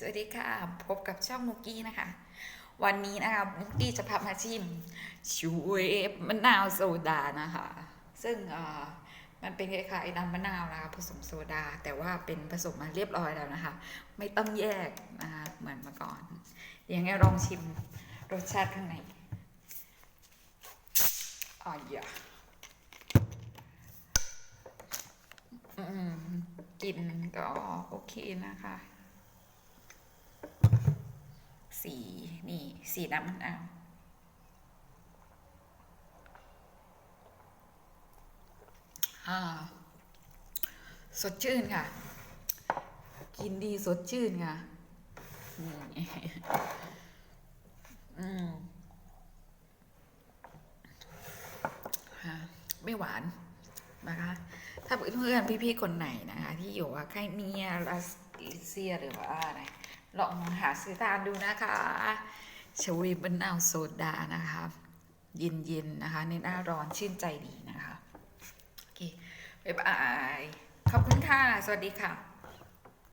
สวัสดีค่ะ พบกับช่องมุกกี้นะคะ วันนี้นะคะมุกกี้จะพามาชิมชูเวฟมะนาวโซดานะคะ ซึ่งเอ่อมันเป็นคล้ายๆน้ำมะนาวนะคะผสมโซดา แต่ว่าเป็นผสมมาเรียบร้อยแล้วนะคะ ไม่ต้องแยกนะคะเหมือนเมื่อก่อนยังไงลองชิมรสชาติข้างในอ๋อย่าอืมกลินก็โอเคนะคะ สีนี่สีน้ำมะนอ่าสดชื่นค่ะ กินดีสดชื่นค่ะมไม่หวานนะคะ ถ้าเพื่อนๆพี่ๆคนไหนนะคะ ที่อยู่ว่าใครเนียรัสเซียหรือว่าอะไร ลองหาซื้อทานดูนะคะชวีมะนาวโซดานะคะเย็นๆนะคะ ในหน้าร้อนชื่นใจดีนะคะ โอเคบ๊ายบาย ขอบคุณค่ะ สวัสดีค่ะ